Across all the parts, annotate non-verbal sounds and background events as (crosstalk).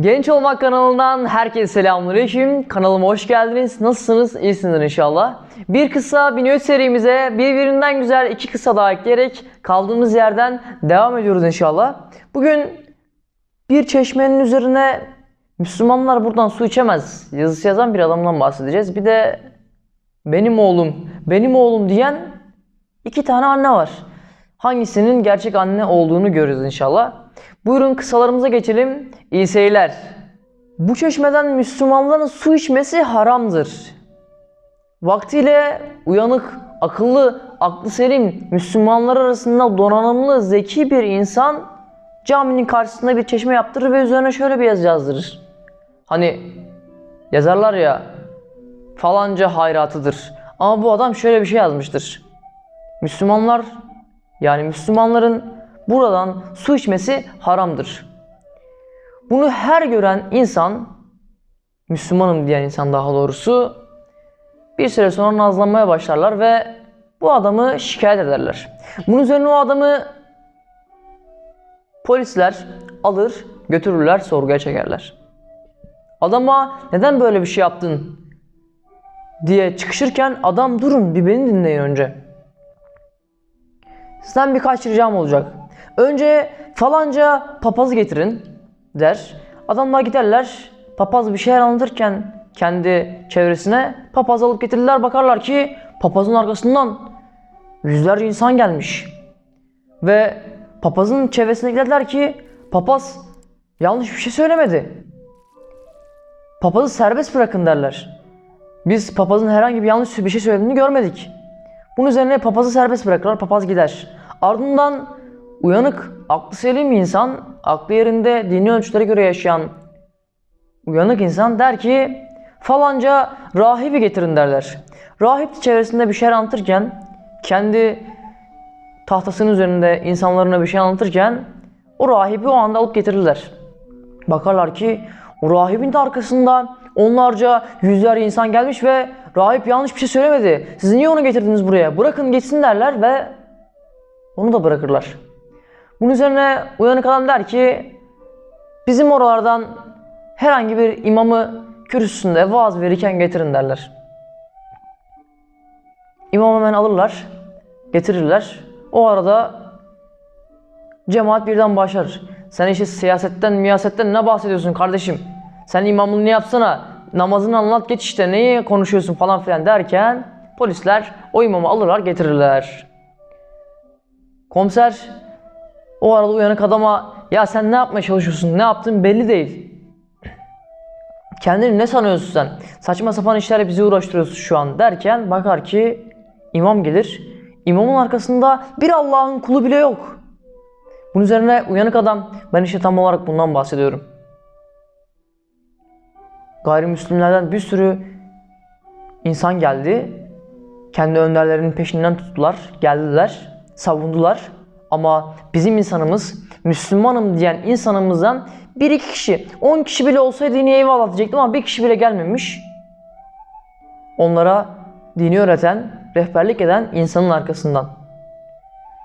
Genç Olmak kanalından herkese selamünaleyküm. Kanalıma hoş geldiniz. Nasılsınız? İyisinizdir inşallah. Bir kısa bir nöt serimize birbirinden güzel iki kısa daha ekleyerek kaldığımız yerden devam ediyoruz inşallah. Bugün bir çeşmenin üzerine Müslümanlar buradan su içemez yazısı yazan bir adamdan bahsedeceğiz. Bir de benim oğlum, benim oğlum diyen iki tane anne var. Hangisinin gerçek anne olduğunu görürüz inşallah. Buyurun kısalarımıza geçelim. İyi seyirler. Bu çeşmeden Müslümanların su içmesi haramdır. Vaktiyle uyanık, akıllı, aklı selim, Müslümanlar arasında donanımlı, zeki bir insan caminin karşısında bir çeşme yaptırır ve üzerine şöyle bir yazı yazdırır. Hani yazarlar ya falanca hayratıdır. Ama bu adam şöyle bir şey yazmıştır. Müslümanlar yani Müslümanların buradan su içmesi haramdır. Bunu her gören insan, Müslümanım diyen insan daha doğrusu bir süre sonra nazlanmaya başlarlar ve bu adamı şikayet ederler. Bunun üzerine o adamı polisler alır götürürler sorguya çekerler. Adama neden böyle bir şey yaptın diye çıkışırken adam durun bir beni dinleyin önce. Sizden birkaç ricam olacak. Önce falanca papazı getirin der. Adamlar giderler. Papaz bir şeyler anlatırken kendi çevresine papaz alıp getirirler. Bakarlar ki papazın arkasından yüzlerce insan gelmiş. Ve papazın çevresine giderler ki papaz yanlış bir şey söylemedi. Papazı serbest bırakın derler. Biz papazın herhangi bir yanlış bir şey söylediğini görmedik. Bunun üzerine papazı serbest bırakırlar, papaz gider. Ardından uyanık, aklı selim insan, aklı yerinde dini ölçülere göre yaşayan uyanık insan der ki falanca rahibi getirin derler. Rahip çevresinde bir şey anlatırken, kendi tahtasının üzerinde insanlarına bir şey anlatırken o rahibi o anda alıp getirirler. Bakarlar ki o rahibin de arkasında onlarca yüzlerce insan gelmiş ve rahip yanlış bir şey söylemedi. Siz niye onu getirdiniz buraya? Bırakın geçsin derler ve onu da bırakırlar. Bunun üzerine uyanık adam der ki bizim oralardan herhangi bir imamı kürsüsünde vaaz verirken getirin derler. İmam hemen alırlar, getirirler. O arada cemaat birden başlar. Sen işte siyasetten, miyasetten ne bahsediyorsun kardeşim? Sen imamlığını yapsana, namazını anlat geç işte, neye konuşuyorsun falan filan derken polisler o imamı alırlar getirirler. Komiser o arada uyanık adama ya sen ne yapmaya çalışıyorsun, ne yaptın belli değil. (clears throat) Kendini ne sanıyorsun sen? Saçma sapan işlerle bizi uğraştırıyorsun şu an derken bakar ki imam gelir. İmamın arkasında bir Allah'ın kulu bile yok. Bunun üzerine uyanık adam ben işte tam olarak bundan bahsediyorum. Gayrimüslimlerden bir sürü insan geldi. Kendi önderlerinin peşinden tuttular, geldiler, savundular. Ama bizim insanımız, Müslümanım diyen insanımızdan bir iki kişi, on kişi bile olsaydı yine eyvallah diyecektim ama bir kişi bile gelmemiş. Onlara dini öğreten, rehberlik eden insanın arkasından.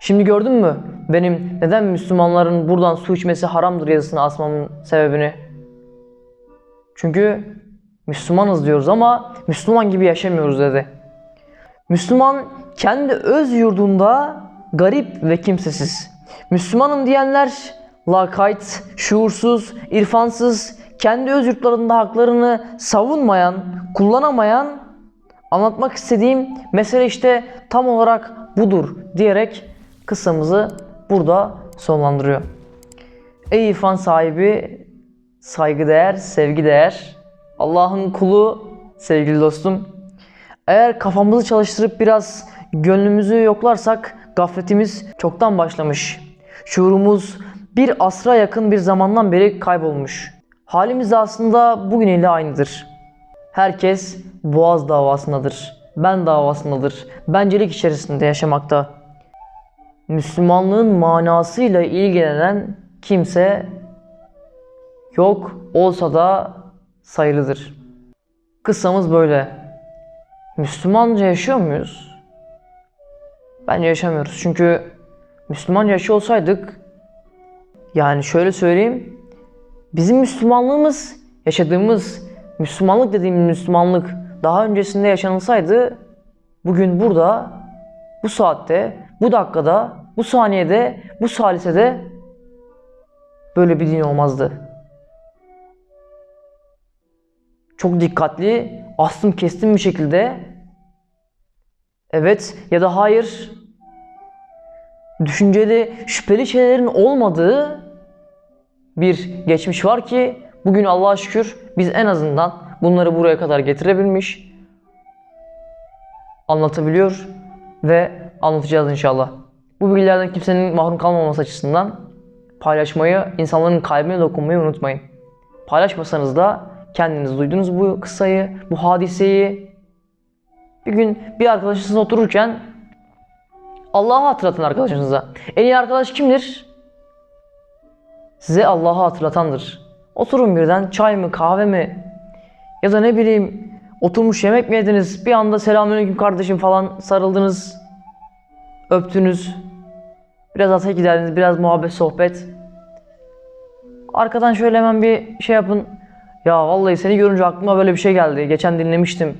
Şimdi gördün mü benim neden Müslümanların buradan su içmesi haramdır yazısını asmamın sebebini? Çünkü Müslümanız diyoruz ama Müslüman gibi yaşamıyoruz dedi. Müslüman kendi öz yurdunda garip ve kimsesiz. Müslümanım diyenler lakayt, şuursuz, irfansız, kendi öz yurtlarında haklarını savunmayan, kullanamayan, anlatmak istediğim mesele işte tam olarak budur diyerek kıssamızı burada sonlandırıyor. Ey irfan sahibi, saygıdeğer, sevgideğer, Allah'ın kulu, sevgili dostum. Eğer kafamızı çalıştırıp biraz gönlümüzü yoklarsak gafletimiz çoktan başlamış. Şuurumuz bir asra yakın bir zamandan beri kaybolmuş. Halimiz aslında bugün ile aynıdır. Herkes boğaz davasındadır. Ben davasındadır. Bencelik içerisinde yaşamakta. Müslümanlığın manasıyla ilgilenen kimse yok olsa da sayılıdır. Kıssamız böyle. Müslümanca yaşıyor muyuz? Bence yaşamıyoruz. Çünkü Müslümanca yaşıyor olsaydık yani şöyle söyleyeyim bizim Müslümanlığımız, yaşadığımız Müslümanlık dediğimiz Müslümanlık daha öncesinde yaşanılsaydı bugün burada, bu saatte, bu dakikada, bu saniyede, bu salisede böyle bir din olmazdı. Çok dikkatli, aslım kestim bir şekilde evet ya da hayır düşünceli, şüpheli şeylerin olmadığı bir geçmiş var ki bugün Allah'a şükür biz en azından bunları buraya kadar getirebilmiş, anlatabiliyor ve anlatacağız inşallah. Bu bilgilerden kimsenin mahrum kalmaması açısından paylaşmayı, insanların kalbine dokunmayı unutmayın. Paylaşmasanız da kendiniz duydunuz bu kıssayı, bu hadiseyi. Bir gün bir arkadaşınızla otururken Allah'ı hatırlatın arkadaşınıza. En iyi arkadaş kimdir? Size Allah'ı hatırlatandır. Oturun birden çay mı kahve mi ya da ne bileyim oturmuş yemek mi yediniz bir anda selamünaleyküm kardeşim falan sarıldınız öptünüz biraz ata giderdiniz biraz muhabbet sohbet arkadan şöyle hemen bir şey yapın ya vallahi seni görünce aklıma böyle bir şey geldi geçen dinlemiştim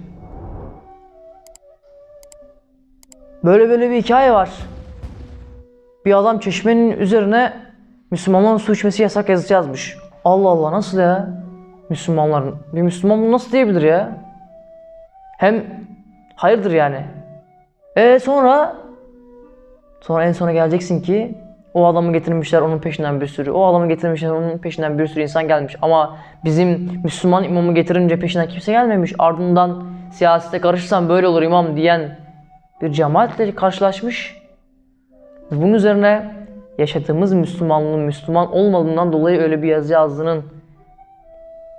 böyle böyle bir hikaye var bir adam çeşmenin üzerine Müslümanların su içmesi yasak yazısı yazmış. Allah Allah nasıl ya? Müslümanların. Bir Müslüman bunu nasıl diyebilir ya? Hem hayırdır yani. E sonra sonra en sona geleceksin ki o adamı getirmişler onun peşinden bir sürü. O adamı getirmişler onun peşinden bir sürü insan gelmiş. Ama bizim Müslüman imamı getirince peşinden kimse gelmemiş. Ardından siyasete karışırsan böyle olur imam diyen bir cemaatle karşılaşmış. Bunun üzerine yaşadığımız Müslümanlığın Müslüman olmadığından dolayı öyle bir yazı yazdığının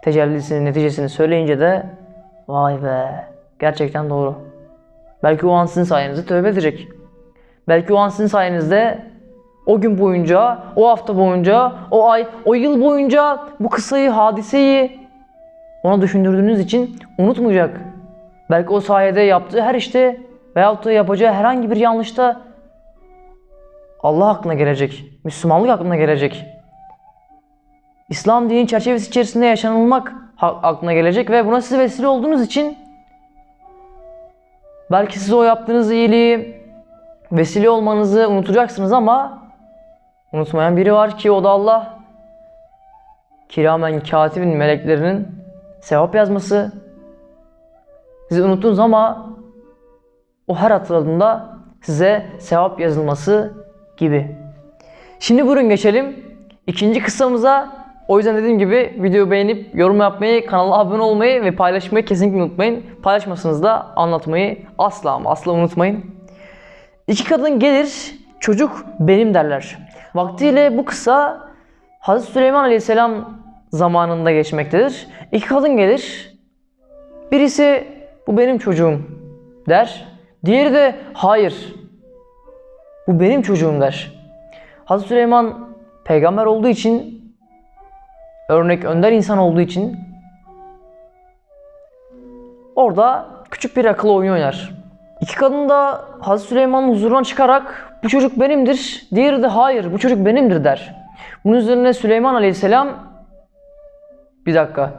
tecellisini, neticesini söyleyince de vay be gerçekten doğru. Belki o an sizin sayenizde tövbe edecek. Belki o an sizin sayenizde o gün boyunca, o hafta boyunca, o ay, o yıl boyunca bu kısayı, hadiseyi ona düşündürdüğünüz için unutmayacak. Belki o sayede yaptığı her işte veyahut da yapacağı herhangi bir yanlışta Allah aklına gelecek. Müslümanlık aklına gelecek. İslam dinin çerçevesi içerisinde yaşanılmak aklına gelecek ve buna siz vesile olduğunuz için belki siz o yaptığınız iyiliği vesile olmanızı unutacaksınız ama unutmayan biri var ki o da Allah. Kiramen katibin meleklerinin sevap yazması. Sizi unuttunuz ama o her hatırladığında size sevap yazılması gibi. Şimdi buyurun geçelim ikinci kıssamıza. O yüzden dediğim gibi videoyu beğenip yorum yapmayı, kanala abone olmayı ve paylaşmayı kesinlikle unutmayın. Paylaşmasanız da anlatmayı asla ama asla unutmayın. İki kadın gelir, çocuk benim derler. Vaktiyle bu kısa Hazreti Süleyman Aleyhisselam zamanında geçmektedir. İki kadın gelir, birisi bu benim çocuğum der. Diğeri de hayır bu benim çocuğum der. Hazreti Süleyman peygamber olduğu için örnek önder insan olduğu için orada küçük bir akıl oyunu oynar. İki kadın da Hazreti Süleyman'ın huzuruna çıkarak bu çocuk benimdir. Diğeri de hayır bu çocuk benimdir der. Bunun üzerine Süleyman Aleyhisselam bir dakika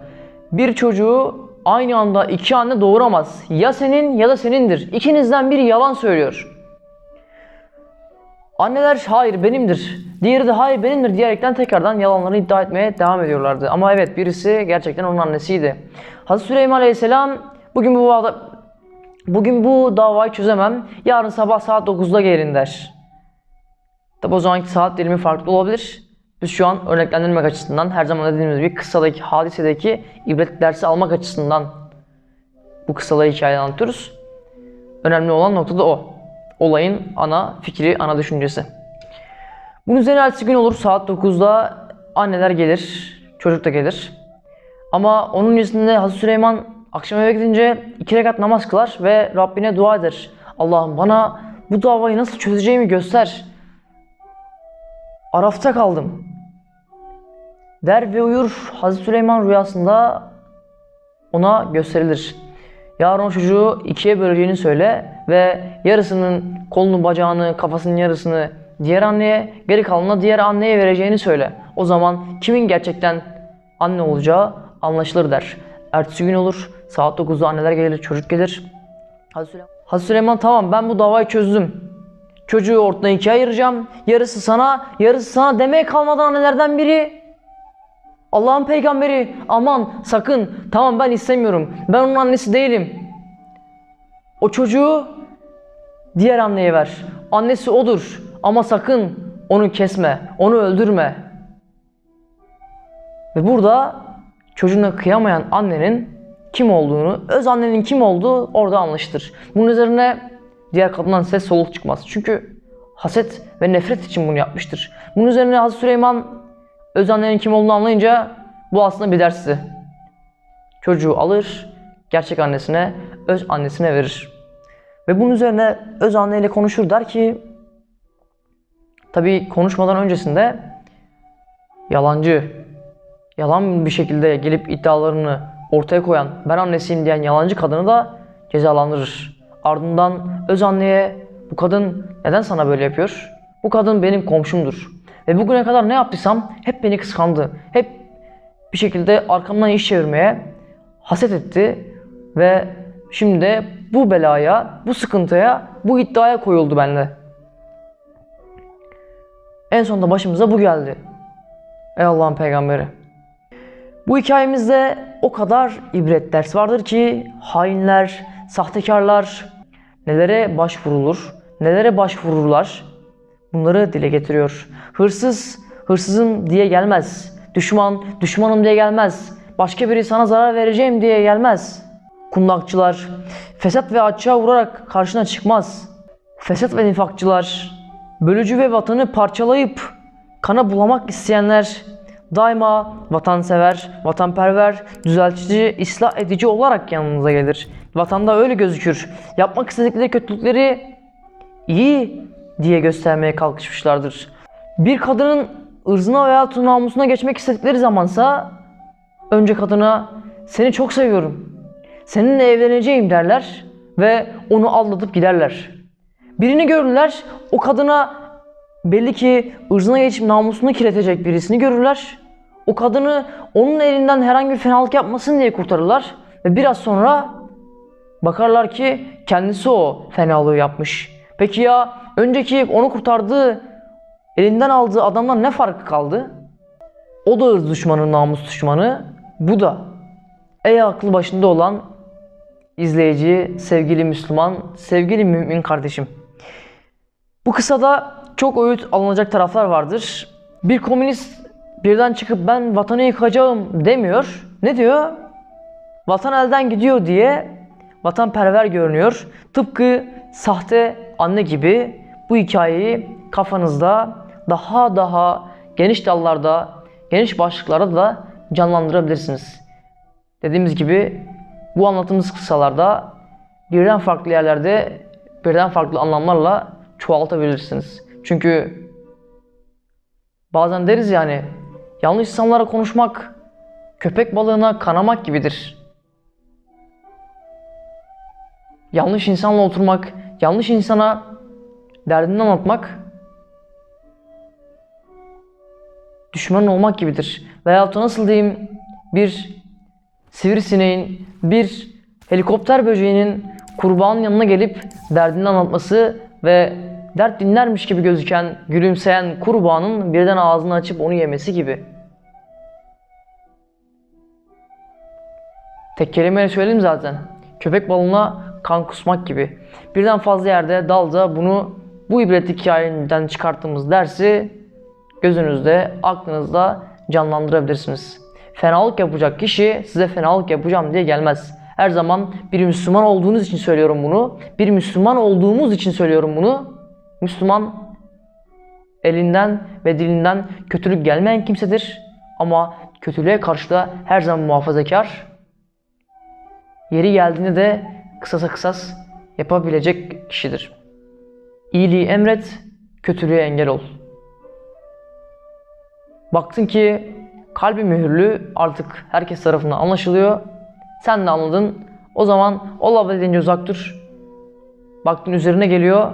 bir çocuğu aynı anda iki anne doğuramaz. Ya senin ya da senindir. İkinizden biri yalan söylüyor. Anneler hayır benimdir, diğeri de hayır benimdir diyerekten tekrardan yalanlarını iddia etmeye devam ediyorlardı. Ama evet birisi gerçekten onun annesiydi. Hazreti Süleyman Aleyhisselam bugün bu bugün bu davayı çözemem. Yarın sabah saat 9'da gelin der. Tabi o zamanki saat dilimi farklı olabilir. Biz şu an örneklendirmek açısından her zaman dediğimiz gibi kıssadaki, hadisedeki ibret dersi almak açısından bu kıssaları hikaye anlatıyoruz. Önemli olan nokta da o olayın ana fikri, ana düşüncesi. Bunun üzerine ertesi gün olur saat 9'da anneler gelir, çocuk da gelir. Ama onun öncesinde Hazreti Süleyman akşam eve gidince iki rekat namaz kılar ve Rabbine dua eder. Allah'ım bana bu davayı nasıl çözeceğimi göster. Arafta kaldım. Der ve uyur Hazreti Süleyman rüyasında ona gösterilir. Yarın o çocuğu ikiye böleceğini söyle ve yarısının kolunu, bacağını, kafasının yarısını diğer anneye, geri kalanına diğer anneye vereceğini söyle. O zaman kimin gerçekten anne olacağı anlaşılır der. Ertesi gün olur. Saat 9'da anneler gelir, çocuk gelir. Hazreti Süleyman, Hazreti Süleyman tamam ben bu davayı çözdüm. Çocuğu ortadan ikiye ayıracağım. Yarısı sana, yarısı sana demeye kalmadan annelerden biri Allah'ın peygamberi aman sakın tamam ben istemiyorum. Ben onun annesi değilim. O çocuğu diğer anneye ver. Annesi odur ama sakın onu kesme, onu öldürme. Ve burada çocuğuna kıyamayan annenin kim olduğunu, öz annenin kim olduğu orada anlaşılır. Bunun üzerine diğer kadından ses soluk çıkmaz. Çünkü haset ve nefret için bunu yapmıştır. Bunun üzerine Hazreti Süleyman öz annenin kim olduğunu anlayınca bu aslında bir dersi. Çocuğu alır, gerçek annesine, öz annesine verir. Ve bunun üzerine öz anneyle konuşur der ki tabi konuşmadan öncesinde yalancı, yalan bir şekilde gelip iddialarını ortaya koyan, ben annesiyim diyen yalancı kadını da cezalandırır. Ardından öz anneye bu kadın neden sana böyle yapıyor? Bu kadın benim komşumdur. Ve bugüne kadar ne yaptıysam hep beni kıskandı. Hep bir şekilde arkamdan iş çevirmeye haset etti ve şimdi de bu belaya, bu sıkıntıya, bu iddiaya koyuldu bende. En sonunda başımıza bu geldi. Ey Allah'ın peygamberi. Bu hikayemizde o kadar ibret ders vardır ki hainler, sahtekarlar nelere başvurulur, nelere başvururlar bunları dile getiriyor. Hırsız, hırsızım diye gelmez. Düşman, düşmanım diye gelmez. Başka biri sana zarar vereceğim diye gelmez. Kundakçılar, fesat ve açığa vurarak karşına çıkmaz. Fesat ve nifakçılar, bölücü ve vatanı parçalayıp kana bulamak isteyenler daima vatansever, vatanperver, düzeltici, ıslah edici olarak yanınıza gelir. Vatanda öyle gözükür. Yapmak istedikleri kötülükleri iyi diye göstermeye kalkışmışlardır. Bir kadının ırzına veya namusuna geçmek istedikleri zamansa önce kadına seni çok seviyorum. Seninle evleneceğim derler ve onu aldatıp giderler. Birini görürler o kadına belli ki ırzına geçip namusunu kirletecek birisini görürler. O kadını onun elinden herhangi bir fenalık yapmasın diye kurtarırlar. Ve biraz sonra bakarlar ki kendisi o fenalığı yapmış. Peki ya önceki onu kurtardığı, elinden aldığı adamdan ne farkı kaldı? O da ırz düşmanı, namus düşmanı. Bu da. Ey aklı başında olan izleyici, sevgili Müslüman, sevgili mümin kardeşim. Bu kısada çok öğüt alınacak taraflar vardır. Bir komünist birden çıkıp ben vatanı yıkacağım demiyor. Ne diyor? Vatan elden gidiyor diye vatanperver görünüyor. Tıpkı sahte anne gibi bu hikayeyi kafanızda daha daha geniş dallarda, geniş başlıklarda da canlandırabilirsiniz. Dediğimiz gibi bu anlattığımız kısalarda birden farklı yerlerde birden farklı anlamlarla çoğaltabilirsiniz. Çünkü bazen deriz yani yanlış insanlara konuşmak köpek balığına kanamak gibidir. Yanlış insanla oturmak, yanlış insana derdini anlatmak düşman olmak gibidir. Veyahut da nasıl diyeyim bir sivrisineğin, bir helikopter böceğinin kurbanın yanına gelip derdini anlatması ve dert dinlermiş gibi gözüken, gülümseyen kurbanın birden ağzını açıp onu yemesi gibi. Tek kelimeyle söyledim zaten. Köpek balığına kan kusmak gibi. Birden fazla yerde dalda bunu bu ibretlik hikayeden çıkarttığımız dersi gözünüzde, aklınızda canlandırabilirsiniz. Fenalık yapacak kişi size fenalık yapacağım diye gelmez. Her zaman bir Müslüman olduğunuz için söylüyorum bunu. Bir Müslüman olduğumuz için söylüyorum bunu. Müslüman elinden ve dilinden kötülük gelmeyen kimsedir. Ama kötülüğe karşı da her zaman muhafazakar. Yeri geldiğinde de kısasa kısas yapabilecek kişidir. İyiliği emret, kötülüğe engel ol. Baktın ki kalbi mühürlü artık herkes tarafından anlaşılıyor. Sen de anladın. O zaman olabildiğince uzak dur. Baktın üzerine geliyor.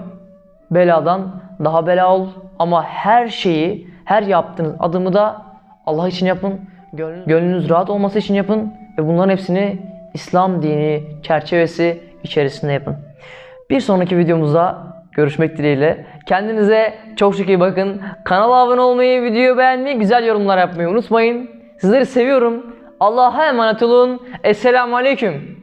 Beladan daha bela ol. Ama her şeyi, her yaptığınız adımı da Allah için yapın. Gönlünüz, gönlünüz rahat olması için yapın ve bunların hepsini İslam dini çerçevesi içerisinde yapın. Bir sonraki videomuzda görüşmek dileğiyle. Kendinize çok çok iyi bakın. Kanala abone olmayı, videoyu beğenmeyi, güzel yorumlar yapmayı unutmayın. Sizleri seviyorum. Allah'a emanet olun. Esselamu Aleyküm.